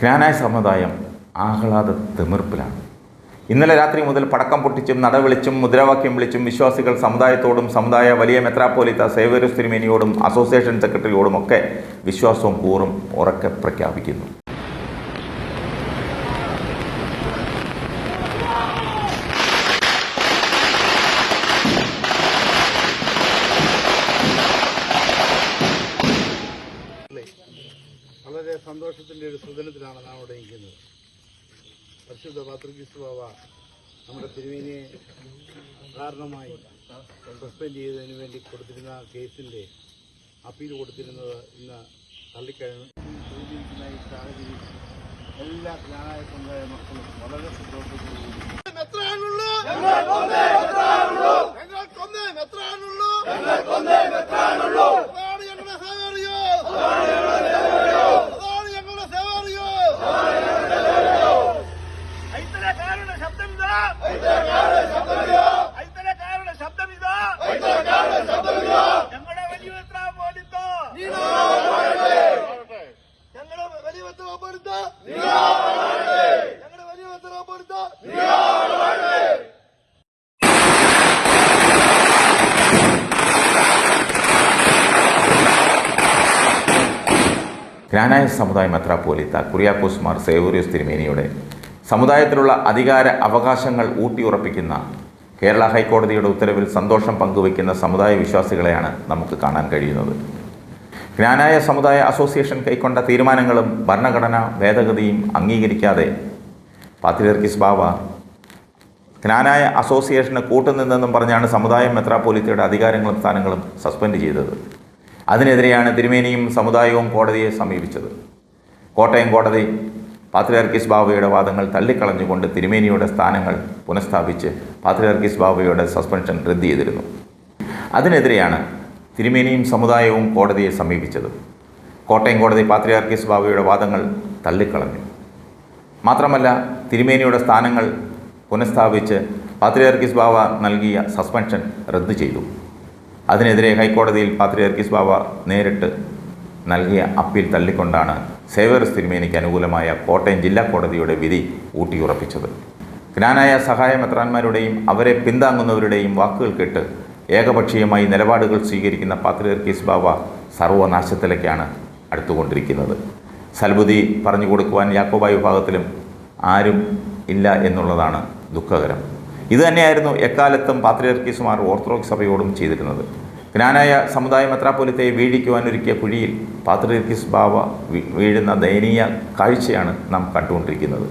ജ്ഞാനായ സമുദായം ആഹ്ലാദ തിമിർപ്പിലാണ്. ഇന്നലെ രാത്രി മുതൽ പടക്കം പൊട്ടിച്ചും നടവിളിച്ചും മുദ്രാവാക്യം വിളിച്ചും വിശ്വാസികൾ സമുദായത്തോടും സമുദായ വലിയ മെത്രാപ്പോലിത്ത സേവരസ് തിരുമേനിയോടും അസോസിയേഷൻ സെക്രട്ടറിയോടും ഒക്കെ വിശ്വാസവും കൂറും ഉറക്കെ പ്രഖ്യാപിക്കുന്നു അല്ലേ വളരെ സന്തോഷത്തിന്റെ ഒരു സുദിനത്തിലാണ് നാം ഇവിടെ ഇരിക്കുന്നത്. പരിശുദ്ധ പത്രികിസ് ബാബ നമ്മുടെ തിരുമേനിയെ കാരണമായി സസ്പെൻഡ് ചെയ്തതിന് വേണ്ടി കൊടുത്തിരുന്ന കേസിന്റെ അപ്പീൽ കൊടുത്തിരുന്നത് ഇന്ന് തള്ളിക്കഴിഞ്ഞു ഈ സാഹചര്യം എല്ലാ ജ്ഞാനായ സമുദായ മക്കളും വളരെ സന്തോഷത്തോടുകൂടി. മെത്രാപ്പൊലിത്ത ഞങ്ങളുടെ വലിയ ജ്ഞാനായ സമുദായ മെത്രാപ്പോലിത്ത കുറിയാക്കോസ് മാർ സേവൂരിയസ് തിരുമേനിയുടെ സമുദായത്തിലുള്ള അധികാര അവകാശങ്ങൾ ഊട്ടിയുറപ്പിക്കുന്ന കേരള ഹൈക്കോടതിയുടെ ഉത്തരവിൽ സന്തോഷം പങ്കുവയ്ക്കുന്ന സമുദായ വിശ്വാസികളെയാണ് നമുക്ക് കാണാൻ കഴിയുന്നത്. ജ്ഞാനായ സമുദായ അസോസിയേഷൻ കൈക്കൊണ്ട തീരുമാനങ്ങളും ഭരണഘടനാ ഭേദഗതിയും അംഗീകരിക്കാതെ പാത്രിയർക്കിസ് ബാവ. ജ്ഞാനായ അസോസിയേഷന് കൂട്ടുനിന്നെന്നും പറഞ്ഞാണ് സമുദായം മെത്രാപോലിത്തയുടെ അധികാരങ്ങളും സ്ഥാനങ്ങളും സസ്പെൻഡ് ചെയ്തത്. അതിനെതിരെയാണ് തിരുമേനിയും സമുദായവും കോടതിയെ സമീപിച്ചത്. കോട്ടയം കോടതി പാത്രിയർക്കിസ് ബാവയുടെ വാദങ്ങൾ തള്ളിക്കളഞ്ഞുകൊണ്ട് തിരുമേനിയുടെ സ്ഥാനങ്ങൾ പുനഃസ്ഥാപിച്ച് പാത്രിയർക്കിസ് ബാബയുടെ സസ്പെൻഷൻ റദ്ദ് ചെയ്തിരുന്നു. അതിനെതിരെയാണ് തിരുമേനിയും സമുദായവും കോടതിയെ സമീപിച്ചത്. കോട്ടയം കോടതി പാത്രിയാർക്കിസ് ബാബയുടെ വാദങ്ങൾ തള്ളിക്കളഞ്ഞു. മാത്രമല്ല തിരുമേനിയുടെ സ്ഥാനങ്ങൾ പുനഃസ്ഥാപിച്ച് പാത്രിയാർക്കിസ് ബാബ നൽകിയ സസ്പെൻഷൻ റദ്ദു ചെയ്തു. അതിനെതിരെ ഹൈക്കോടതിയിൽ പാത്രിയാർക്കിസ് ബാബ നേരിട്ട് നൽകിയ അപ്പീൽ തള്ളിക്കൊണ്ടാണ് സേവേർസ് തിരുമേനിക്ക് അനുകൂലമായ കോട്ടയം ജില്ലാ കോടതിയുടെ വിധി ഊട്ടിയുറപ്പിച്ചത്. ജ്ഞാനായ സഹായ മെത്രാന്മാരുടെയും അവരെ പിന്താങ്ങുന്നവരുടെയും വാക്കുകൾ കേട്ട് ഏകപക്ഷീയമായി നിലപാടുകൾ സ്വീകരിക്കുന്ന പാത്രിയർക്കീസ് ബാബ സർവനാശത്തിലേക്കാണ് അടുത്തുകൊണ്ടിരിക്കുന്നത്. സൽബുദ്ധി പറഞ്ഞു കൊടുക്കുവാൻ യാക്കോബായ വിഭാഗത്തിലും ആരും ഇല്ല എന്നുള്ളതാണ് ദുഃഖകരം. ഇതുതന്നെയായിരുന്നു എക്കാലത്തും പാത്രിയർക്കീസുമാർ ഓർത്തഡോക്സ് സഭയോടും ചെയ്തിരുന്നത്. ജ്ഞാനായ സമുദായ മെത്രാപ്പൊലിത്തയെ വീഴിക്കുവാനൊരുക്കിയ കുഴിയിൽ പാത്രിയർക്കീസ് ബാവ വീഴുന്ന ദയനീയ കാഴ്ചയാണ് നാം കണ്ടുകൊണ്ടിരിക്കുന്നത്.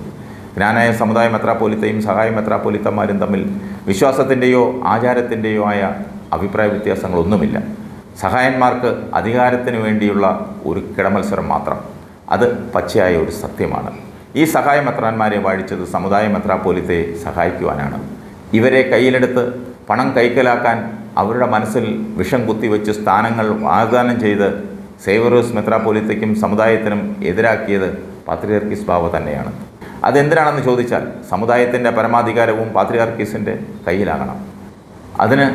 ജ്ഞാനായ സമുദായ മെത്രാപോലിത്തയും സഹായ മെത്രാപോലിത്തന്മാരും തമ്മിൽ വിശ്വാസത്തിന്റെയോ ആചാരത്തിന്റെയോ ആയ അഭിപ്രായ വ്യത്യാസങ്ങളൊന്നുമില്ല. സഹായന്മാർക്ക് അധികാരത്തിന് വേണ്ടിയുള്ള ഒരു കിടമത്സരം മാത്രം. അത് പച്ചയായ ഒരു സത്യമാണ്. ഈ സഹായ മെത്രാന്മാരെ വാഴിച്ചത് സമുദായ മെത്രാപ്പൊലിത്തയെ സഹായിക്കുവാനാണ്. ഇവരെ കയ്യിലെടുത്ത് പണം കൈക്കലാക്കാൻ അവരുടെ മനസ്സിൽ വിഷം കുത്തിവെച്ച് സ്ഥാനങ്ങൾ വാഗ്ദാനം ചെയ്ത് സേവറൂസ് മെത്രാപോലിത്തയ്ക്കും സമുദായത്തിനും എതിരാക്കിയത് പാത്രിയർക്കിസ് ബാവ തന്നെയാണ്. അതെന്തിനാണെന്ന് ചോദിച്ചാൽ സമുദായത്തിന്റെ പരമാധികാരവും പാത്രിയാർക്കീസിന്റെ കയ്യിലാകണം. അതിന്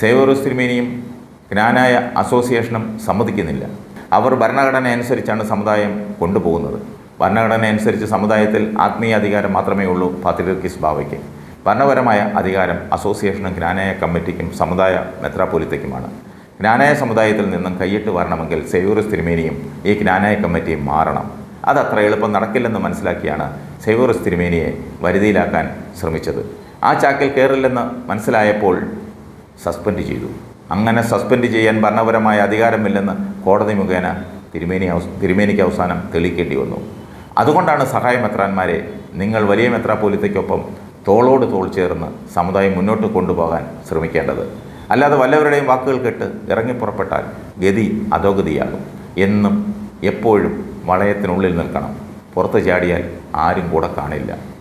സേവറോസ് തിരുമേനിയും ജ്ഞാനായ അസോസിയേഷനും സമ്മതിക്കുന്നില്ല. അവർ ഭരണഘടന അനുസരിച്ചാണ് സമുദായം കൊണ്ടുപോകുന്നത്. ഭരണഘടന അനുസരിച്ച് സമുദായത്തിൽ ആത്മീയ അധികാരം മാത്രമേ ഉള്ളൂ പാത്രിയർക്കിസ് ബാവയ്ക്ക് ഭരണപരമായ അധികാരം അസോസിയേഷനും ജ്ഞാനായ കമ്മിറ്റിക്കും സമുദായ മെത്രാപൊലിത്തയ്ക്കുമാണ് ജ്ഞാനായ സമുദായത്തിൽ നിന്നും കൈയിട്ട് വരണമെങ്കിൽ സേവൂർ തിരുമേനിയും ഈ ജ്ഞാനായ കമ്മിറ്റിയും മാറണം. അതത്ര എളുപ്പം നടക്കില്ലെന്ന് മനസ്സിലാക്കിയാണ് സേവൂറസ് തിരുമേനിയെ വരുതിയിലാക്കാൻ ശ്രമിച്ചത്. ആ ചാക്കിൽ കയറില്ലെന്ന് മനസ്സിലായപ്പോൾ സസ്പെൻഡ് ചെയ്തു. അങ്ങനെ സസ്പെൻഡ് ചെയ്യാൻ ഭരണപരമായ അധികാരമില്ലെന്ന് കോടതി മുഖേന തിരുമേനി തിരുമേനിക്ക് അവസാനം തെളിയിക്കേണ്ടി വന്നു. അതുകൊണ്ടാണ് സഹായ മെത്രാന്മാരെ നിങ്ങൾ വലിയ മെത്രാപോലിത്തയ്ക്കൊപ്പം തോളോട് തോൾ ചേർന്ന് സമുദായം മുന്നോട്ട് കൊണ്ടുപോകാൻ ശ്രമിക്കേണ്ടത്. അല്ലാതെ വല്ലവരുടെയും വാക്കുകൾ കേട്ട് ഇറങ്ങിപ്പുറപ്പെട്ടാൽ ഗതി അധോഗതിയാകും. എന്നും എപ്പോഴും വളയത്തിനുള്ളിൽ നിൽക്കണം. പുറത്ത് ചാടിയാൽ ആരും കൂടെ കാണില്ല.